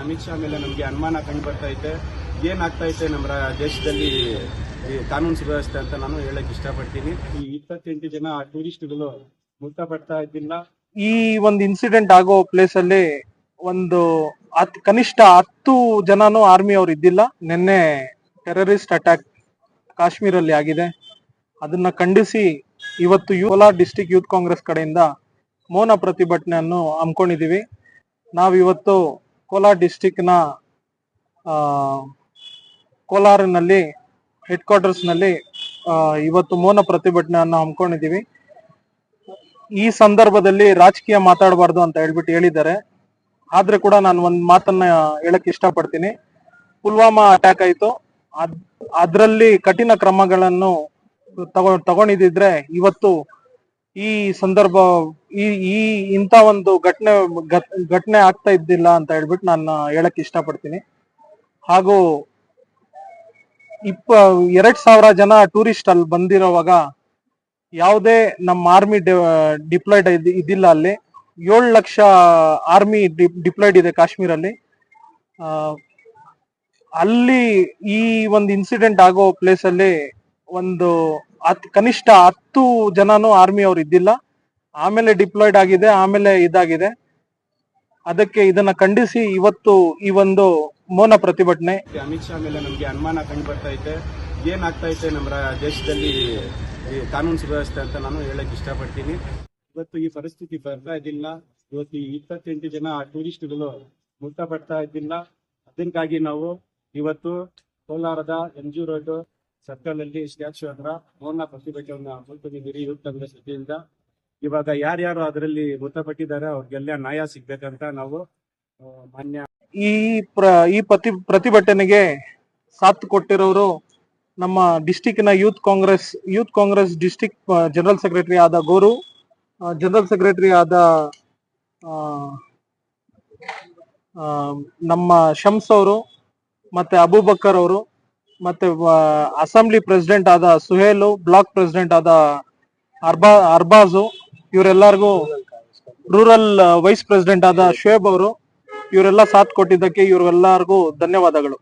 ಅಮಿತ್ ಶಾ ಮೇಲೆ ನಮಗೆ ಅನುಮಾನ ಕಂಡು ಬರ್ತಾ ಐತೆ ಏನಾಗ್ತಾ ಐತೆ ನಮ್ಮ ದೇಶದಲ್ಲಿ ಕಾನೂನು ಸುವ್ಯವಸ್ಥೆ ಅಂತ ನಾನು ಹೇಳಕ್ ಇಷ್ಟಪಡ್ತೀನಿ. ಈ ಇಪ್ಪತ್ತೆಂಟು ಜನ ಟೂರಿಸ್ಟ್ಗಳು ಮೃತಪಡ್ತಾ ಇದ್ದಿಲ್ಲ. ಈ ಒಂದು ಇನ್ಸಿಡೆಂಟ್ ಆಗೋ ಪ್ಲೇಸ್ ಅಲ್ಲಿ ಒಂದು ಕನಿಷ್ಠ ಹತ್ತು ಜನನು ಆರ್ಮಿ ಅವ್ರು ಇದ್ದಿಲ್ಲ. ನಿನ್ನೆ ಟೆರರಿಸ್ಟ್ ಅಟ್ಯಾಕ್ ಕಾಶ್ಮೀರಲ್ಲಿ ಆಗಿದೆ. ಅದನ್ನ ಖಂಡಿಸಿ ಇವತ್ತು ಕೋಲಾರ್ ಡಿಸ್ಟಿಕ್ ಯೂತ್ ಕಾಂಗ್ರೆಸ್ ಕಡೆಯಿಂದ ಮೌನ ಪ್ರತಿಭಟನೆಯನ್ನು ಹಮ್ಮಿಕೊಂಡಿದ್ದೀವಿ. ನಾವಿವತ್ತು ಕೋಲಾರ್ ಡಿಸ್ಟಿಕ್ನ ಕೋಲಾರಿನಲ್ಲಿ ಹೆಡ್ ಕ್ವಾರ್ಟರ್ಸ್ನಲ್ಲಿ ಇವತ್ತು ಮೌನ ಪ್ರತಿಭಟನೆಯನ್ನು ಹಮ್ಮಿಕೊಂಡಿದ್ದೀವಿ. ಈ ಸಂದರ್ಭದಲ್ಲಿ ರಾಜಕೀಯ ಮಾತಾಡಬಾರ್ದು ಅಂತ ಹೇಳ್ಬಿಟ್ಟು ಹೇಳಿದ್ದಾರೆ. ಆದ್ರೆ ಕೂಡ ನಾನು ಒಂದು ಮಾತನ್ನ ಹೇಳಕ್ ಇಷ್ಟಪಡ್ತೀನಿ. ಪುಲ್ವಾಮಾ ಅಟ್ಯಾಕ್ ಆಯ್ತು. ಅದ್, ಅದ್ರಲ್ಲಿ ಕಠಿಣ ಕ್ರಮಗಳನ್ನು ತಗೊ, ತಗೊಂಡಿದ್ರೆ ಇವತ್ತು ಈ ಸಂದರ್ಭ, ಈ ಈ ಇಂಥ ಒಂದು ಘಟನೆ ಘಟನೆ ಆಗ್ತಾ ಇದ್ದಿಲ್ಲ ಅಂತ ಹೇಳ್ಬಿಟ್ಟು ನಾನು ಹೇಳಕ್ ಇಷ್ಟಪಡ್ತೀನಿ. ಹಾಗೂ ಇಪ್ಪ, ಎರಡ್ ಸಾವಿರ ಜನ ಟೂರಿಸ್ಟ್ ಅಲ್ಲಿ ಬಂದಿರೋವಾಗ ಯಾವುದೇ ನಮ್ಮ ಆರ್ಮಿ ಡಿಪ್ಲಾಯ್ಡ್ ಇದಿಲ್ಲ ಅಲ್ಲಿ. ಏಳು ಲಕ್ಷ ಆರ್ಮಿ ಡಿಪ್ಲಾಯ್ಡ್ ಇದೆ ಕಾಶ್ಮೀರಲ್ಲಿ. ಅಲ್ಲಿ ಈ ಒಂದು ಇನ್ಸಿಡೆಂಟ್ ಆಗೋ ಪ್ಲೇಸ್ ಅಲ್ಲಿ ಒಂದು ಕನಿಷ್ಠ ಹತ್ತು ಜನನು ಆರ್ಮಿ ಅವ್ರು ಇದ್ದಿಲ್ಲ. ಆಮೇಲೆ ಡಿಪ್ಲಾಯ್ಡ್ ಆಗಿದೆ, ಆಮೇಲೆ ಇದಾಗಿದೆ. ಅದಕ್ಕೆ ಇದನ್ನ ಖಂಡಿಸಿ ಇವತ್ತು ಈ ಒಂದು ಮೌನ ಪ್ರತಿಭಟನೆ. ಅಮಿತ್ ಶಾ ಮೇಲೆ ನಮಗೆ ಅನುಮಾನ ಕಂಡು ಬರ್ತಾ ಐತೆ ಏನಾಗ್ತಾ ಐತೆ ನಮ್ಮ ದೇಶದಲ್ಲಿ ಕಾನೂನು ಸುವ್ಯವಸ್ಥೆ ಅಂತ ನಾನು ಹೇಳಕ್ ಇಷ್ಟಪಡ್ತೀನಿ. ಇವತ್ತು ಈ ಪರಿಸ್ಥಿತಿ ಬರ್ತಾ ಇದ್ದಿಲ್ಲ. ಇವತ್ತು ಇಪ್ಪತ್ತೆಂಟು ಜನ ಟೂರಿಸ್ಟ್ಗಳು ಮೃತಪಡ್ತಾ ಇದ್ದಿಲ್ಲ. ಅದಕ್ಕಾಗಿ ನಾವು ಇವತ್ತು ಕೋಲಾರದ ಎಂ ಜಿ ರೋಡ್ ಸರ್ಕಲ್ ಅಲ್ಲಿ ಸ್ಟ್ಯಾಚ್ಯೂ ಹತ್ರ ಪೂರ್ಣ ಪ್ರತಿಭಟನೆಯನ್ನ ಹಮ್ಮಿಕೊಂಡಿದ್ದೀರಿ ಯೂತ್ ಕಾಂಗ್ರೆಸ್ ವತಿಯಿಂದ ಇವಾಗ ಯಾರ್ಯಾರು ಅದರಲ್ಲಿ ಮೃತಪಟ್ಟಿದ್ದಾರೆ ಅವ್ರಿಗೆಲ್ಲ ನ್ಯಾಯ ಸಿಗ್ಬೇಕಂತ ನಾವು ಮಾನ್ಯ ಈ ಪ್ರ, ಈ ಪ್ರತಿ, ಪ್ರತಿಭಟನೆಗೆ ಸಾಥ್ ಕೊಟ್ಟಿರೋರು ನಮ್ಮ ಡಿಸ್ಟಿಕ್ನ youth Congress youth Congress district general secretary ಆದ ಗೋರು ಜನರಲ್ ಸೆಕ್ರೆಟರಿ ಆದ ನಮ್ಮ ಶಮ್ಸ್ ಅವರು ಮತ್ತೆ ಅಬೂಬಕ್ಕರ್ ಅವರು ಮತ್ತೆ ಅಸೆಂಬ್ಲಿ ಪ್ರೆಸಿಡೆಂಟ್ ಆದ ಸುಹೇಲು ಬ್ಲಾಕ್ ಪ್ರೆಸಿಡೆಂಟ್ ಆದ ಅರ್ಬಾ ಅರ್ಬಾಜು ಇವರೆಲ್ಲರಿಗೂ ರೂರಲ್ ವೈಸ್ ಪ್ರೆಸಿಡೆಂಟ್ ಆದ ಶೇಬ್ ಅವರು, ಇವರೆಲ್ಲ ಸಾಥ್ ಕೊಟ್ಟಿದ್ದಕ್ಕೆ ಇವರೆಲ್ಲರಿಗೂ ಧನ್ಯವಾದಗಳು.